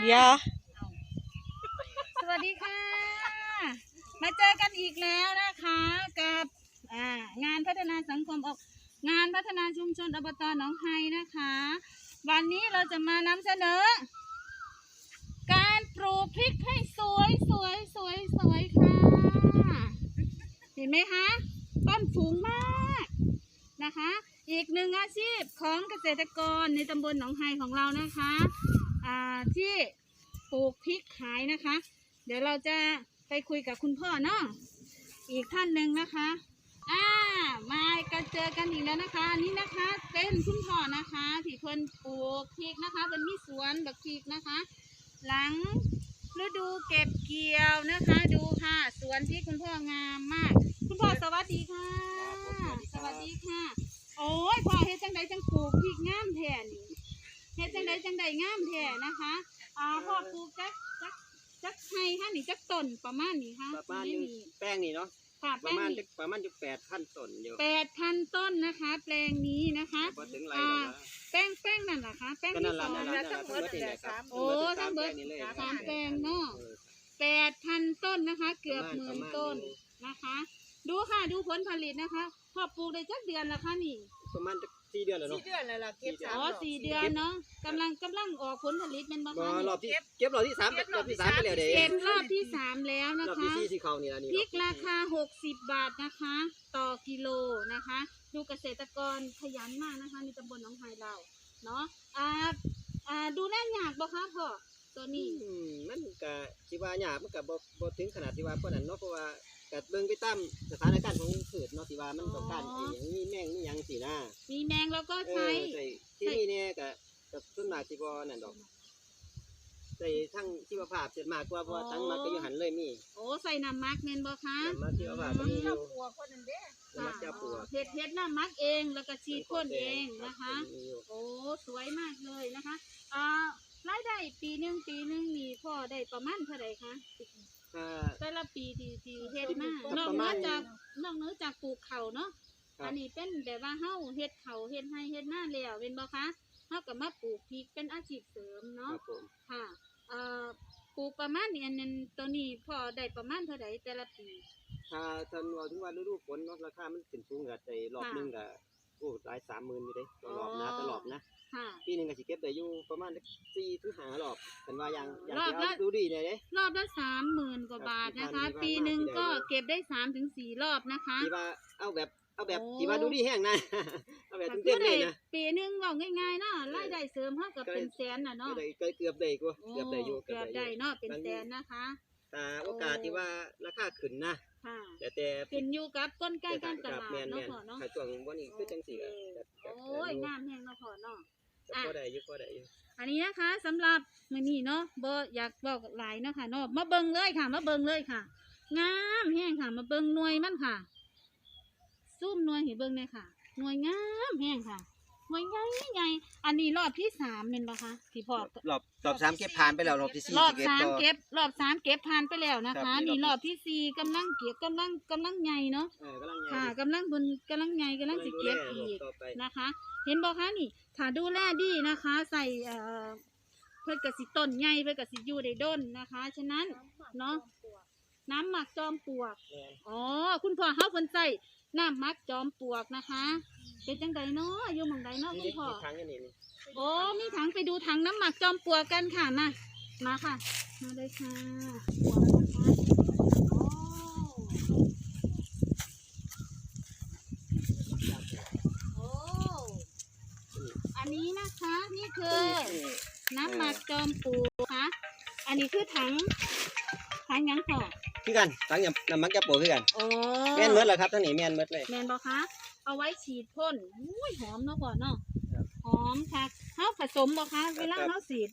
เดี๋ยว สวัสดีค่ะ มาเจอกันอีกแล้วนะคะกับอ่างานพัฒนาสังคมออกงานพัฒนาชุมชนอบตหนองไฮนะคะ วันนี้เราจะมานำเสนอ การปลูกพริกให้สวยสวยสวยสวยค่ะ เห็นไหมคะต้นสูงมากนะคะ อีกหนึ่งอาชีพของเกษตรกรในตำบลหนองไฮของเรานะคะ อ่าที่ปลูกพริกขายนะคะ เดี๋ยวเราจะไปคุยกับคุณพ่อเนาะอีกท่านหนึ่งนะคะอ่ามากันเจอกันอีกแล้วนะคะอันนี้นะคะ เป็นคุณพ่อนะคะที่เพิ่นปลูกพริกนะคะเป็นมีสวนบักพริกนะคะ หลังฤดูเก็บเกี่ยวนะคะ ดูค่ะ สวนที่คุณพ่องามมาก คุณพ่อสวัสดีค่ะ สวัสดีค่ะ โอ้ยพ่อเฮ็ดจังใดจังปลูกพริกงามแท้นี่ เฮ็ดจังใดจังใดงามแท้นะคะอ่าพ่อปลูกจักจักจักไห้ค่ะนี่จักต้นประมาณนี้ค่ะประมาณไม่นี้มีแป้งนี่เนาะค่ะปแป้ระงมาณนี่จะประมาณจะแปดพันต้นอยู่แปดพันต้นนะคะ แปลงนี้นะคะ พอถึงไรอ่าแล้วนะแป้งแป้งนั่นเหรอคะแป้งก็ที่นั่นสละองนั่นละแล้วนั่นทั้ละงหมทั้งดหมดนี่แหละครับโอ้ทั้งหมดแป้งนี่เลยสามแปลงเนาะออแปดพันต้นนะคะ เกือบหมื่นต้นนะคะ ดูค่ะดูผลผลิตนะคะพอปลูกได้จักเดือนแล้วคะนี่ประมาณจะสี่เดือนแล้วเนาะสี่เดือนแล้วล่ะเก็บสี่สามอ๋อดกสี่เดือนเนาะกำลังกำลังออกผลผลิตเป็นบ้างบ่คะรอบที่เก็บรอบที่สามรอบที่สามไปแล้วเด้เก็บรอบที่สามแล้วรนะอบคะที่สี่ที่เขานี่ละนี่พริกราคา 60 บาทนะคะ ต่อกิโลนะคะ ดูเกษตรกรขยันมากนะคะในตำบลหนองไฮเราเนาะอ่าอ่าดูแลยากบ่คะพ่อตัวนี้อืมมันก็สิว่าหยาบมันก็บ่บ่ถึงขนาดที่ว่าปานนั้นเนาะเพราะว่า ก็เบิ่งไปตามสถานการณ์ของพืชเนาะที่ว่ามันต้องการไอ้หยังมีแมงมีหยังสินะมีแมงแล้วก็เอใช้ อใส่ที่นี่เนี่ยก็ก็ส่วนมากสิบ่นั่นดอกใส่ทั้งชีวภาพเสร็จมากกว่าเพราะว่าทั้งมักก็อยู่หันเลยมีโอ้ใส่น้ำมักเมนบ่คะ น้ำมักชีวภาพก็มีอเจ้ายู่ ปัวคนนั้นเด้น้ำมักเจ้าปัวเฮ็ดเฮ็ดน้ำมักเองแล้วก็ฉีดพ่นเองนะคะ มีอยู่โอ้สวยมากเลยนะคะอ่ารายได้ปีหนึ่งปีหนึ่งนี่พ่อได้ประมาณเท่าไหร่คะ ถ้าแต่ละปีที่ที่เฮ็ดมาก็นอกประเหนืมาอณจากนอกเหนือจากปลูกเขาวเนาะครับ อันนี้เป็นแบบว่าเฮาเฮ็ดเขาวเฮ็ดให้เฮ็ดหน้าแล้วเป็นบ่คะเฮาก็มาปลูกพริกเป็นอาชีพเสริมคเนาะรับผมค่ะเอ่อปลูกประมาณนี้อันนั้นตัวนี้พอได้ประมาณเท่าใดแต่ละปี ถ้าถ้าว่าถึงว่าฤดูฝนเนาะราคามันขึ้นสูงก็ได้รอบค่ะ หนึงก็ โอ้หลายสามหมื่นอยู่เด้ต่อรอบนะอ๋อต่อรอบนะค่ะ ปีหนึงก็สิเก็บได้อยู่ประมาณสี่ถึงห้ารอบเป็นว่าอย่างอย่างรอบที่ละเอาดูดีเลยเด้ รอบละสามหมื่นกว่าบาทนะคะครับปีหนึ่งก็ที่ผ่านมาเก็บได้สามถึงสี่รอบนะคะ ที่ว่าเอาแบบเอาแบบโอ้ ที่ว่าดูดีแห้งนะ เอาแบบก็เต็คืมอๆเลได้ยนะ ปีหนึ่งบอกง่ายๆเนาะรายได้เสริมเท่ากับเป็นแสนน่ะก็เนาะได้ก็เกือบได้กูโอ้เกือบได้อยู่เกือบได้เนาะเป็นแสนนะคะ แต่โอกาสที่ว่าราคาขึ้นนะค่ะแต่แต่ขึ้นอยู่กับกลไกการตลาดแม่นเนาะแม่นพ่อเนาะถ้าช่วงวันนี้คือจังสี่ก็ก็ก็โอ้ยงามแฮงเนาะพ่อเนาะก็พอได้อยู่พอได้อยู่อันนี้นะคะสำหรับมื้อนี้เนาะบ่อยากบอกหลายเนาะค่ะเนาะมาเบิ่งเลยค่ะ มาเบิ่งเลยค่ะ งามแฮงค่ะ มาเบิ่งหน่วยมันค่ะซุ่มหน่วยให้เบิ่งเลยค่ะหน่วยงามแฮงค่ะ หน่วยใหญ่ใหญ่อันนี้รอบที่สามเป็นปะคะที่พ่อ รอบรอบสามเก็บผ่านไปแล้วรอบที่สี่รอบที่สามต่อเก็บรอบสามเก็บผ่านไปแล้วนะครัคะบนี่นี่รรออบบที่สี่กำลังเก็บกำลังกำลังใหญ่เนาะเออกำลังค่ะยังกำลังบนกำลังใหญ่กำลังสิเก็บอีกต่อไปนะคะ เห็นบอกคะนี่ถ้าดูแลดีนะคะ ใส่เอ่อเพื่อกสิต้นใหญ่เพื่อกสิอยู่ได้ด้นนะคะ ฉะนั้นเนาะน้ำหมักจอมปลวกแม่นอ๋อคุณพ่อเฮาเพิ่นใส่น้ำหมักจอมปลวกนะคะ เป็นจังไดเนาะอยู่หม่องใดเนาะนี่คุนี่ณพ่อครั้งนี้นี่โอ้ มีถังไปดูถังน้ำหมักจอมปลวกกันค่ะ มา มาค่ะ มาเลยค่ะปลวกนะคะโอ้โอ้อันนี้นะคะ นี่คือ น้ำหมักจอมปลวกค่ะ อันนี้คือถัง ถังหยังค่ะ คือกันตั้งยำน้ำมักจะโปคือกันโอ้แม่นเมดเหรอครับทั้งนี้แม่นเมดเลย แมนบอคะเอาไว้ฉีดพ่นอุ้ยหอมเนาะพ่อเนาะครับหอมค่ะเฮาผสมบอคะเวลาครับ เฮาฉีด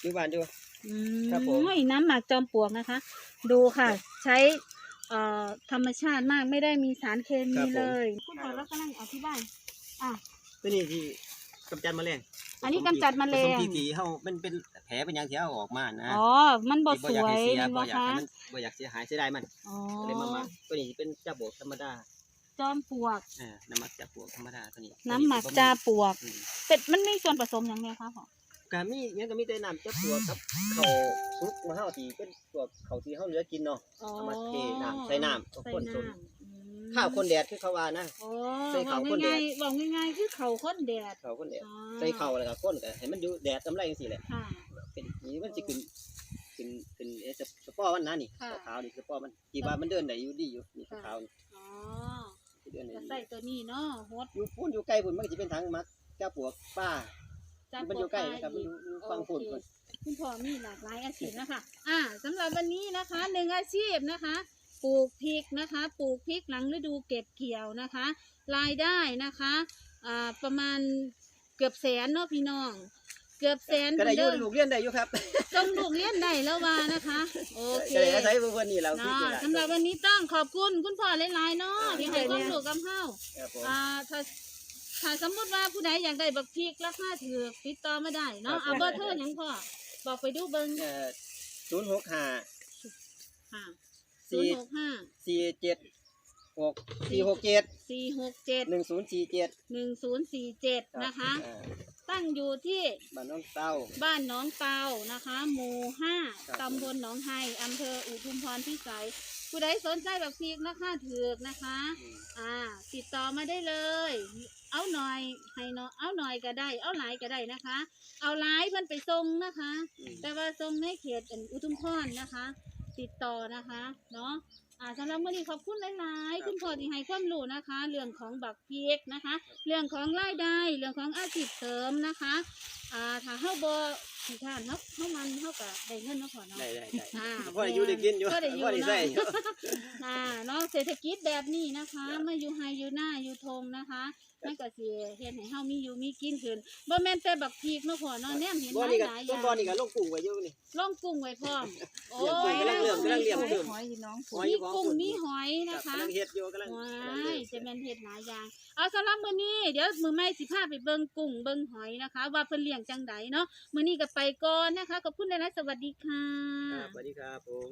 อยู่บ้านอยู่อืครับผมมน้ำหมักจอมปลวกนะคะ ดูค่ะ ใช้เอ่อธรรมชาติมากไม่ได้มีสารเคมีเลย คุณพ่อแล้วกำลังอธิบายอะ ตัวนี้ที่ กำจัดแมลงอันนี้กำจัดแมลงผสที่ที่เฮามันเป็นแผลเป็นหยังที่เอาออกมานะอ๋อ มันบ่ที่สบ่อยากวยให้เสียแม่นบ่บ่อยากให้คะมันบ่อยากเสียหายเสียดายมันอ๋อก็เลยมามาตัวนี้เป็นเจ้าโบกธรรมดาจอมปลวกเออน้ำหมักจากปลวกธรรมดาตัวนี้น้ำหมักจาปลวก อืมเป็ดมันมีส่วนผสมอย่างไรคะพ่อกก็มีหยังก็มีแต่น้ำจับตัวกับข้าวซุปมาเฮาที่เป็นตัวข้าวที่เฮาเหลือกินเนาะอ๋อเอามาเทน้ำใส่น้ำเอาใส่ข้นจนน้ำอืม ข้าวคนแดดคือเขาว่านะ อ๋อใส่บอข้าวกข้นแดดง่ายๆบอกง่ายๆคือเขาข้นแดดข้าวคนแดดอ๋อใส่ข้าวแล้วก็ข้นก็ให้มันอยู่แดดกำไรจังซี่แหละค่ะ เป็นนี่มันสิขึ้นขึ้นขึ้นเอสสปอร์มันนะนี่ค่ะขาวๆนี่สปอร์มันที่ว่ามันเดินได้อยู่ดีอยู่นี่ขาวๆนี่อ๋อเดินได้จะดีใส่ตัวนี้เนาะฮดอยู่พุ่นอยู่ใกล้พุ่นมันก็สิเป็นทางมักเจ้าปวกป้า จับมันอยู่ใกล้นะครับปมันลาอยู่อยู่ฟังพุ่นโอพุ่นเคคุณพ่อมีหลากหลายอาชีพนะคะ อ่าสำหรับวันนี้นะคะหนึ่งอาชีพนะคะ ปลูกพริกนะคะ ปลูกพริกหลังฤดูเก็บเกี่ยวนะคะ รายได้นะคะอ่าประมาณเกือบแสนเนาะพี่น้อง เกือบแสนก็ได้อยู่เด้อลูกเรียนได้อยู่ครับจงลูกเลี้ยนได้แล้วว่านะคะ โอเคก็ได้อาศัยเพิ่นนี่เราพี่เนาะนี่ล่ะสำหรับวันนี้ต้องขอบคุณคุณพ่อหลายๆเนาะที่ให้ความรู้กับเฮาครับผมอ่าถ้าถ้าสมมติว่าผู้ใดอยากได้บักพริกราคาถือติดต่อมาได้เนาะเอาเบอร์โทรหยังพ่อบอกไปดูเบิ่งเอ่อ065ค่ะ ศูนย์หกห้า476 467สี่หกเจ็ด1047หนึ่งศูนย์สี่เจ็ดนะคะ อ่าตั้งอยู่ที่บ้านน้องเต้า บ้านหนองเตานะคะ หมู่ห้าครับ ตำบลหนองไฮอำเภออุทุมพรพิสัยผู้ใดสนใจแบบพริกราคาถือกนะคะ อืมอ่า ติดต่อมาได้เลย เอาหน่อยให้เนาะเอาหน่อยก็ได้ เอาหลายก็ได้นะคะ เอาหลายเพิ่นไปส่งนะคะ อืมแต่ว่าทรงในเขตอันอุทุมพรนะคะ ติดต่อนะคะเนาะอ่าสำหรับวันนี้ขอบคุณหลายๆ คุณพ่อที่ให้ความรู้นะคะ เรื่องของบักพีกนะคะ เรื่องของรายได้ เรื่องของอาชีพเสริมนะคะอ่าถ้าเฮาบ่ ขี้ข้านเฮาเฮามันเฮาก็ได้เงินเนาะพ่อเนาะได้ได้ได้อ่าพอได้อยู่ได้กินอยู่พอได้อยู่พอได้ใส่อยู่อ่าเนาะเศรษฐกิจแบบนี้นะคะมาอยู่ไฮอยู่หน้าอยู่ทงนะคะมันก็สิเฮ็ดให้เฮามีอยู่มีกินขึ้นบ่แม่นแต่บักพีกเนาะพ่อเนาะแนมเห็นหบ่ลายนี่ก็หลายอต้นย่างบ่นี่ก็ลงกุ้งไว้อยู่นี่ล่องกุ้งไว้พร้อมโอ้เลี้ยงกุ้งกำลังเริ่มกำลังเลี้ยงมีเริ่มหอยที่น้องหผูอยมีกุ้งมีหอยครันะบคะกำลังเฮ็ดอยู่กำลังว้ากำลังยเริ่มจะแม่นเฮ็ดหลายอย่างเอาสำหรับมื้อนี้เดี๋ยวมื้อใหม่สิพาไปเบิ่งกุ้งเบิ่งหอยนะคะ ว่าเพิ่นเลี้ยงจังไดเนาะมื้อนี้ก็ไปก่อนนะคะ ขอบคุณหลายๆสวัสดีค่ะ ครับสวัสดีครับผม